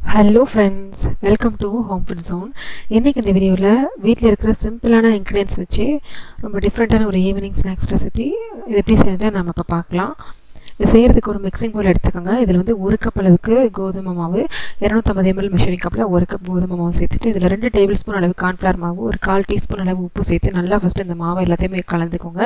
Hello friends welcome to home food zone இன்றைக்கி இந்த வீடியோவில் வீட்டில் இருக்கிற சிம்பிளான இன்க்ரீடியன்ஸ் வச்சு ரொம்ப டிஃப்ரெண்ட்டான ஒரு ஈவினிங் ஸ்நாக்ஸ் ரெசிபி இது எப்படி செய்யறது நம்ம இப்போ பார்க்கலாம். செய்கிறதுக்கு ஒரு மிக்சிங் போல் எடுத்துக்கோங்க. இதில் வந்து ஒரு கப் அளவுக்கு கோதுமை மாவு இரநூத்தம்பது எம்எல் மெஷரிங் கப்பில் ஒரு கப் கோதுமை மாவு சேர்த்துட்டு இதில் ரெண்டு டேபிள் ஸ்பூன் அளவு கார்ன்ஃப்ளவர் மாவு ஒரு கால் டீஸ்பூன் அளவு உப்பு சேர்த்து நல்லா ஃபஸ்ட்டு இந்த மாவை எல்லாத்தையுமே கலந்துக்கோங்க.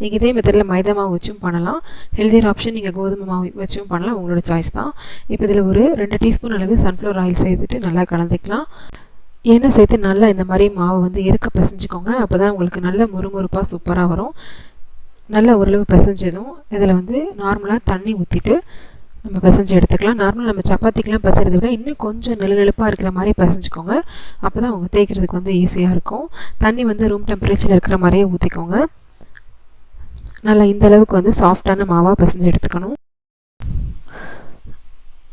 நீங்கள் இதே மெத்தடில் மைதா மாவு வச்சும் பண்ணலாம். ஹெல்தியர் ஆப்ஷன் நீங்கள் கோதுமை மாவு வச்சும் பண்ணலாம். உங்களோட சாய்ஸ் தான். இப்போ இதில் ஒரு ரெண்டு டீஸ்பூன் அளவு சன்ஃப்ளவர் ஆயில் சேர்த்துட்டு நல்லா கலந்துக்கலாம். எண்ணெய் சேர்த்து நல்லா இந்த மாதிரி மாவு வந்து இருக்க பிசைஞ்சுக்கோங்க. அப்போ தான் உங்களுக்கு நல்ல முறுமுறுப்பாக சூப்பராக வரும். நல்லா ஓரளவு பிசைஞ்சதும் இதில் வந்து நார்மலாக தண்ணி ஊற்றிட்டு நம்ம பிசைஞ்சு எடுத்துக்கலாம். நார்மலாக நம்ம சப்பாத்திக்கெலாம் பிசைறதை விட இன்னும் கொஞ்சம் நெழுநெழுப்பாக இருக்கிற மாதிரி பிசைஞ்சுக்கோங்க. அப்போ தான் அவங்க தேய்க்கிறதுக்கு வந்து ஈஸியாக இருக்கும். தண்ணி வந்து ரூம் டெம்பரேச்சரில் இருக்கிற மாதிரியே ஊற்றிக்கோங்க நல்லா இந்த அளவுக்கு வந்து சாஃப்டான மாவாக பிசைஞ்சு எடுத்துக்கணும்.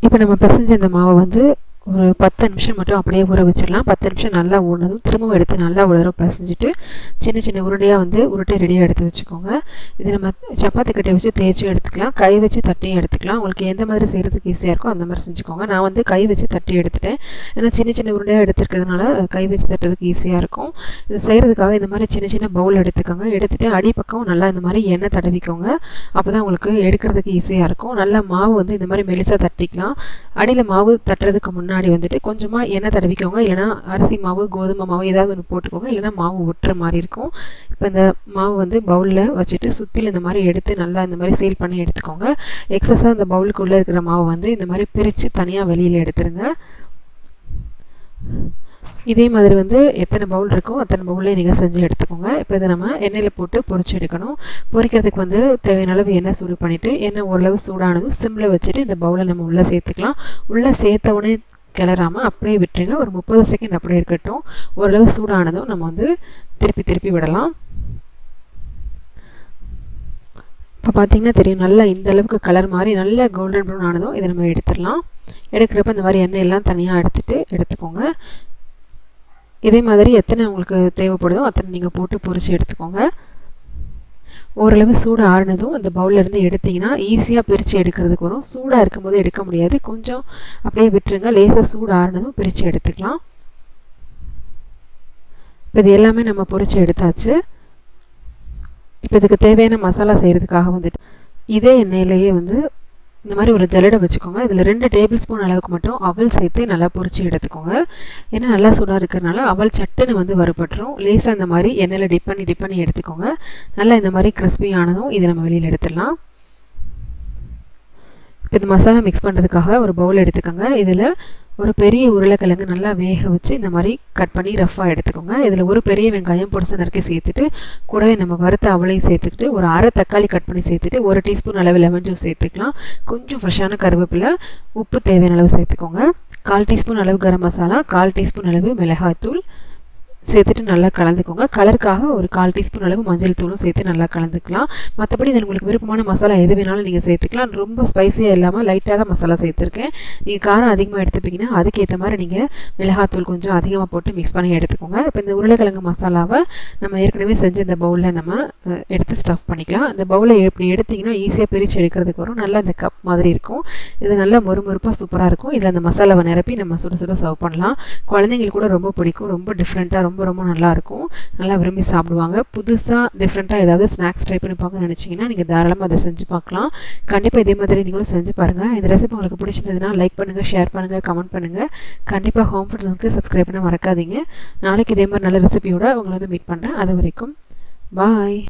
இப்போ நம்ம பிசைஞ்ச இந்த மாவை வந்து ஒரு பத்து நிமிஷம் மட்டும் அப்படியே ஊற வச்சிடலாம். பத்து நிமிஷம் நல்லா ஊறினதும் திரும்பவும் எடுத்து நல்லா உலர பசைஞ்சிட்டு சின்ன சின்ன உருண்டையாக வந்து உருட்டை ரெடியாக எடுத்து வச்சுக்கோங்க. இது நம்ம சப்பாத்தி கட்டை வச்சு தேய்ச்சி எடுத்துக்கலாம். கை வச்சு தட்டியும் எடுத்துக்கலாம். உங்களுக்கு எந்த மாதிரி செய்கிறதுக்கு ஈஸியாக இருக்கோ அந்த மாதிரி செஞ்சுக்கோங்க. நான் வந்து கை வச்சு தட்டி எடுத்துட்டேன். ஏன்னா சின்ன சின்ன உருண்டையாக எடுத்துருக்கிறதுனால கை வச்சு தட்டுறதுக்கு ஈஸியாக இருக்கும். இது செய்கிறதுக்காக இந்த மாதிரி சின்ன சின்ன பவுல் எடுத்துக்கோங்க. எடுத்துகிட்டு அடிப்பக்கம் நல்லா இந்த மாதிரி எண்ணெய் தடவிக்கோங்க. அப்போ தான் உங்களுக்கு எடுக்கிறதுக்கு ஈஸியாக இருக்கும். நல்லா மாவு வந்து இந்த மாதிரி மெலிசாக தட்டிக்கலாம். அடியில் மாவு தட்டுறதுக்கு முன்னாடி முன்னாடி வந்துட்டு கொஞ்சமாக எண்ணெய் தடவிக்கோங்க. இல்லைனா அரிசி மாவு கோதுமை மாவு ஏதாவது ஒன்று போட்டுக்கோங்க. இல்லைனா மாவு ஒட்டுற மாதிரி இருக்கும். இப்போ இந்த மாவு வந்து பவுலில் வச்சுட்டு சுற்றில் இந்த மாதிரி எடுத்து நல்லா இந்த மாதிரி சீல் பண்ணி எடுத்துக்கோங்க. எக்ஸஸாக இந்த பவுலுக்குள்ளே இருக்கிற மாவு வந்து இந்த மாதிரி பிரித்து தனியாக வெளியில் எடுத்துருங்க. இதே மாதிரி வந்து எத்தனை பவுல் இருக்கோ அத்தனை பவுல்லே நீங்கள் செஞ்சு எடுத்துக்கோங்க. இப்போ இதை நம்ம எண்ணெயில் போட்டு பொறிச்சு எடுக்கணும். பொறிக்கிறதுக்கு வந்து தேவையான அளவு எண்ணெய் சூடு பண்ணிவிட்டு எண்ணெய் ஓரளவு சூடானதும் சிம்மில் வச்சுட்டு இந்த பவுலை நம்ம உள்ளே சேர்த்துக்கலாம். உள்ளே சேர்த்த உடனே கிளறாமல் அப்படியே விட்டுருங்க. ஒரு முப்பது செகண்ட் அப்படியே இருக்கட்டும். ஓரளவு சூடானதும் நம்ம வந்து திருப்பி திருப்பி விடலாம். இப்போ பார்த்தீங்கன்னா தெரியும் நல்லா இந்த அளவுக்கு கலர் மாதிரி நல்ல கோல்டன் ப்ரௌன் ஆனதும் இதை நம்ம எடுத்துடலாம். எடுக்கிறப்ப இந்த மாதிரி எண்ணெய் எல்லாம் தனியாக எடுத்துகிட்டு எடுத்துக்கோங்க. இதே மாதிரி எத்தனை உங்களுக்கு தேவைப்படுதோ அத்தனை நீங்கள் போட்டு பொறிச்சு எடுத்துக்கோங்க. ஓரளவு சூடு ஆறுனதும் அந்த பவுல்லேருந்து எடுத்திங்கன்னா ஈஸியாக பிரித்து எடுக்கிறதுக்கு வரும். சூடாக இருக்கும்போது எடுக்க முடியாது. கொஞ்சம் அப்படியே விட்டுருங்க. லேசாக சூடு ஆறுனதும் பிரித்து எடுத்துக்கலாம். இப்போ இது எல்லாமே நம்ம பொறிச்சு எடுத்தாச்சு. இப்போ இதுக்கு தேவையான மசாலா செய்கிறதுக்காக வந்துட்டு இதே எண்ணெயிலேயே வந்து இந்த மாதிரி ஒரு ஜல்லடை வச்சுக்கோங்க. இதில் ரெண்டு டேபிள் ஸ்பூன் அளவுக்கு மட்டும் அவல் சேர்த்து நல்லா பொறிச்சு எடுத்துக்கோங்க. ஏன்னா நல்லா சூடாக இருக்கிறனால அவல் சட்டுன்னு வந்து வறுபட்டுரும். லேசாக இந்த மாதிரி எண்ணெயில் டிப் பண்ணி டிப் பண்ணி எடுத்துக்கோங்க. நல்லா இந்த மாதிரி கிறிஸ்பியானதும் இதை நம்ம வெளியில் எடுத்துடலாம். இப்போ இந்த மசாலா மிக்ஸ் பண்ணுறதுக்காக ஒரு பவுல் எடுத்துக்கோங்க. இதில் ஒரு பெரிய உருளைக்கிழங்கு நல்லா வேக வச்சு இந்த மாதிரி கட் பண்ணி ரஃப்பாக எடுத்துக்கோங்க. இதில் ஒரு பெரிய வெங்காயம் பொடிசை நறுக்கி சேர்த்துட்டு கூடவே நம்ம வறுத்த அவளையும் சேர்த்துக்கிட்டு ஒரு அரை தக்காளி கட் பண்ணி சேர்த்துட்டு ஒரு டீஸ்பூன் அளவு லெமன் ஜூஸ் சேர்த்துக்கலாம். கொஞ்சம் ஃப்ரெஷ்ஷான கருவேப்பிலை உப்பு தேவையான அளவு சேர்த்துக்கோங்க. கால் டீஸ்பூன் அளவு கரம் மசாலா கால் டீஸ்பூன் அளவு மிளகாய்த்தூள் சேர்த்துட்டு நல்லா கலந்துக்கோங்க. கலருக்காக ஒரு கால் டீஸ்பூன் அளவு மஞ்சள் தூளும் சேர்த்து நல்லா கலந்துக்கலாம். மற்றபடி இதில் உங்களுக்கு விருப்பமான மசாலா எது வேணாலும் நீங்கள் சேர்த்துக்கலாம். ரொம்ப ஸ்பைஸியாக இல்லாமல் லைட்டாக தான் மசாலா சேர்த்துருக்கேன். நீங்கள் காரம் அதிகமாக எடுத்துப்பீங்கன்னா அதுக்கேற்ற மாதிரி நீங்கள் மிளகாத்தூள் கொஞ்சம் அதிகமாக போட்டு மிக்ஸ் பண்ணி எடுத்துக்கோங்க. இப்போ இந்த உருளைக்கிழங்கு மசாலாவை நம்ம ஏற்கனவே செஞ்ச இந்த பவுலில் நம்ம எடுத்து ஸ்டஃப் பண்ணிக்கலாம். இந்த பவுலை இப்படி எடுத்திங்கன்னா ஈஸியாக பிரித்து எடுக்கிறதுக்கு வரும் நல்லா இந்த கப் மாதிரி இருக்கும். இது நல்லா மொறுமொறுப்பாக சூப்பராக இருக்கும். இதில் அந்த மசாலாவை நிரப்பி நம்ம சுட சுட சர்வ் பண்ணலாம். குழந்தைங்களுக்கு கூட ரொம்ப பிடிக்கும். ரொம்ப டிஃப்ரெண்ட்டாக ரொம்ப ரொம்ப நல்லாயிருக்கும் நல்லா விரும்பி சாப்பிடுவாங்க. புதுசாக டிஃப்ரெண்ட்டாக ஏதாவது ஸ்நாக்ஸ் ட்ரை பண்ணி பார்க்க நினச்சிங்கன்னா நீங்கள் தாராளமாக அதை செஞ்சு பார்க்கலாம். கண்டிப்பாக இதே மாதிரி நீங்களும் செஞ்சு பாருங்கள் இந்த ரெசிபி உங்களுக்கு பிடிச்சிருந்ததுன்னா லைக் பண்ணுங்கள் ஷேர் பண்ணுங்கள் கமெண்ட் பண்ணுங்கள் கண்டிப்பாக ஹோம் ஃபுட் வந்து சப்ஸ்கிரைப் பண்ண மறக்காதீங்க. நாளைக்கு இதே மாதிரி நல்ல ரெசிபியோட உங்களை வந்து மீட் பண்ணுறேன் அது வரைக்கும் பாய்